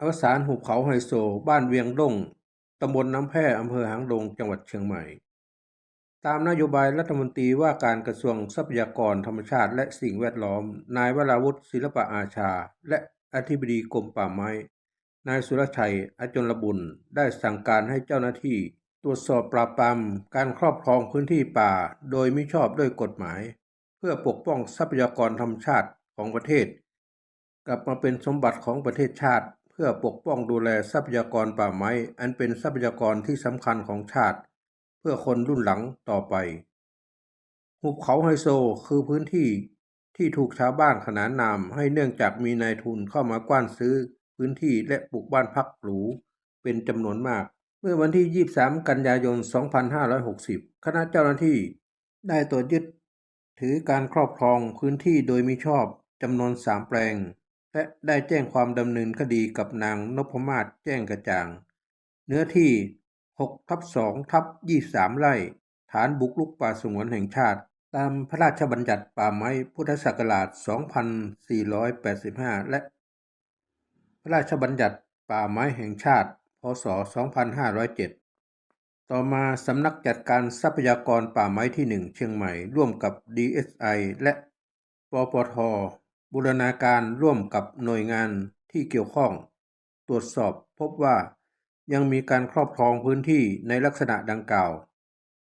อวสานหุบเขาไฮโซ บ้านเวียงดงตำบลน้ำแพร่อำเภอหางดง จังหวัดเชียงใหม่ ตามนโยบายรัฐมนตรีว่าการกระทรวงทรัพยากรธรรมชาติและสิ่งแวดล้อม นายวราวุฒิศิลปะอาชา และอธิบดีกรมป่าไม้ นายสุรชัยอจลบุญได้สั่งการให้เจ้าหน้าที่ ตรวจสอบปราบปรามการครอบครองพื้นที่ป่า โดยมิชอบด้วยกฎหมาย เพื่อปกป้องทรัพยากรธรรมชาติของประเทศ กลับมาเป็นสมบัติของประเทศชาติ พื่อปกป้องดูแลทรัพยากรป่าไม้ อันเป็นทรัพยากรที่สำคัญของชาติ เพื่อคนรุ่นหลังต่อไป หุบเขาไฮโซคือพื้นที่ที่ถูกชาวบ้านขนานนามให้เนื่องจากมีนายทุนเข้ามากว้านซื้อ พื้นที่และปลูกบ้านพักหรูเป็นจำนวนมาก เมื่อวันที่ 23 กันยายน 2560 คณะเจ้าหน้าที่ได้ตรวจยึด ถือการครอบครองพื้นที่โดยมิชอบจำนวน 3 แปลง และได้แจ้งความดำเนินคดีกับนางนพมาศแจ้งกระจ่าง เนื้อที่6ทับ2ทับ23 ไร่ ฐานบุกรุกป่าสงวนแห่งชาติ ตามพระราชบัญญัติป่าไม้พุทธศักราช 2485 และ พระราชบัญญัติป่าไม้แห่งชาติ พศ 2507 ต่อมาสำนักจัดการทรัพยากรป่าไม้ที่ 1 เชียงใหม่ร่วมกับ DSI และปปท บูรณาการร่วมกับหน่วยงานที่เกี่ยวข้อง ตรวจสอบพบว่ายังมีการครอบครองพื้นที่ในลักษณะดังกล่าว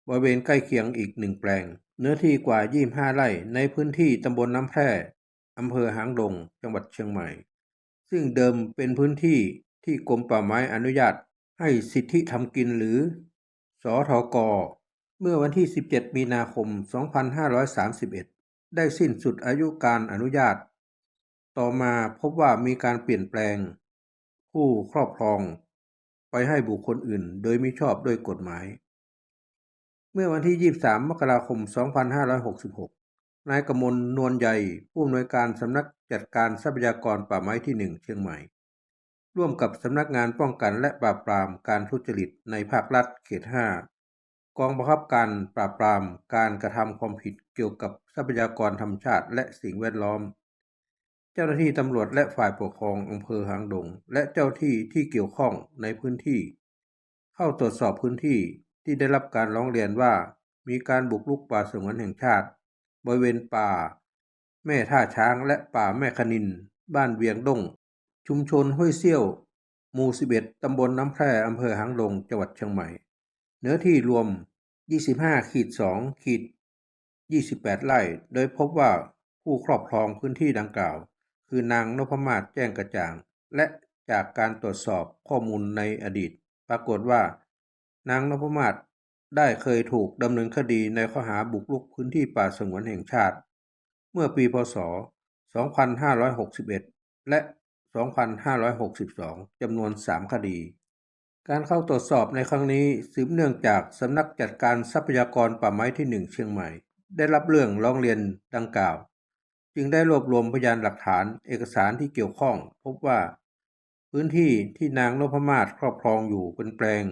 บริเวณใกล้เคียงอีกหนึ่งแปลง เนื้อที่กว่า 25 ไร่ในพื้นที่ตำบลน้ำแพร่อำเภอหางดง จังหวัดเชียงใหม่ ซึ่งเดิมเป็นพื้นที่ที่กรมป่าไม้อนุญาตให้สิทธิทำกินหรือสอทก เมื่อวันที่ 17 มีนาคม 2531 ได้สิ้นสุดอายุการอนุญาต ต่อมาพบว่ามีการเปลี่ยนแปลง ผู้ครอบครอง ไปให้บุคคลอื่นโดยมิชอบด้วยกฎหมาย เมื่อวันที่ 23 มกราคม 2566 นายกมลนวลใหญ่ผู้อำนวยการสำนักจัดการทรัพยากรป่าไม้ที่ 1 เชียงใหม่ ร่วมกับสำนักงานป้องกันและปราบปรามการทุจริตในภาครัฐเขต 5 กองบังคับการปราบปรามการกระทำความผิดเกี่ยวกับทรัพยากรธรรมชาติและสิ่งแวดล้อม เจ้าหน้าที่ตำรวจและฝ่ายปกครองอำเภอหางดง และเจ้าที่ที่เกี่ยวข้องในพื้นที่ เข้าตรวจสอบพื้นที่ที่ได้รับการร้องเรียนว่า มีการบุกรุกป่าสงวนแห่งชาติ บริเวณป่า แม่ท่าช้างและป่าแม่คณิน บ้านเวียงดง ชุมชนห้วยเซี่ยวหมู่ 11 ตำบลน้ำแพร่อำเภอหางดงจังหวัดเชียงใหม่ เนื้อที่รวม 25ขีด2ขีด28 ไร่ โดยพบว่าผู้ครอบครองพื้นที่ดังกล่าว คือนางนพมาศแจ้งกระจ่าง และจากการตรวจสอบข้อมูลในอดีต ปรากฏว่า นางนพมาศได้เคยถูกดำเนินคดีในข้อหาบุกรุกพื้นที่ป่าสงวนแห่งชาติ เมื่อปีพศ 2561 และ 2562 จำนวน 3 คดี การเข้าตรวจสอบในครั้งนี้สืบเนื่องจากสำนักจัดการทรัพยากรป่าไม้ที่ 1 เชียงใหม่ ได้รับเรื่องร้องเรียนดังกล่าว จึงได้รวบรวมพยานหลักฐานเอกสารที่เกี่ยวข้อง พบว่า พื้นที่ที่นางนพมาศครอบครองอยู่เป็นแปลง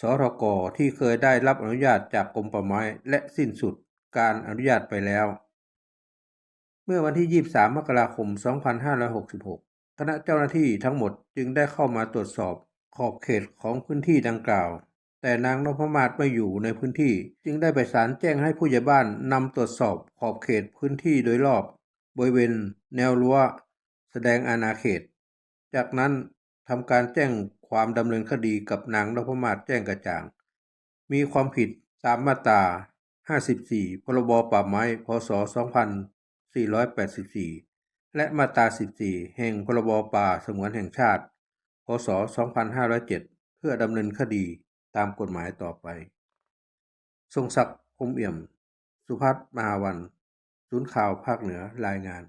สทกที่เคยได้รับอนุญาตจากกรมป่าไม้และสิ้นสุดการอนุญาตไปแล้ว เมื่อวันที่ 23 มกราคม 2566 คณะเจ้าหน้าที่ทั้งหมดจึงได้เข้ามาตรวจสอบ ขอบเขตของพื้นที่ดังกล่าว แต่นางนพมาศไม่อยู่ในพื้นที่ จึงได้ไปสานแจ้งให้ผู้ใหญ่บ้านนำตรวจสอบขอบเขตพื้นที่โดยรอบบริเวณแนวรั้วแสดงอาณาเขต จากนั้นทำการแจ้งความดำเนินคดีกับนางนพมาศแจ้งกระจ่าง มีความผิดตามมาตรา 54 พรบป่าไม้ พศ 2484 และมาตรา 14 แห่งพรบป่าสงวนแห่งชาติ พศ 2507 เพื่อดำเนินคดีตามกฎหมายต่อไป ทรงศักดิ์คมเอี่ยม สุพัฒน์มหาวัน ศูนย์ข่าวภาคเหนือรายงาน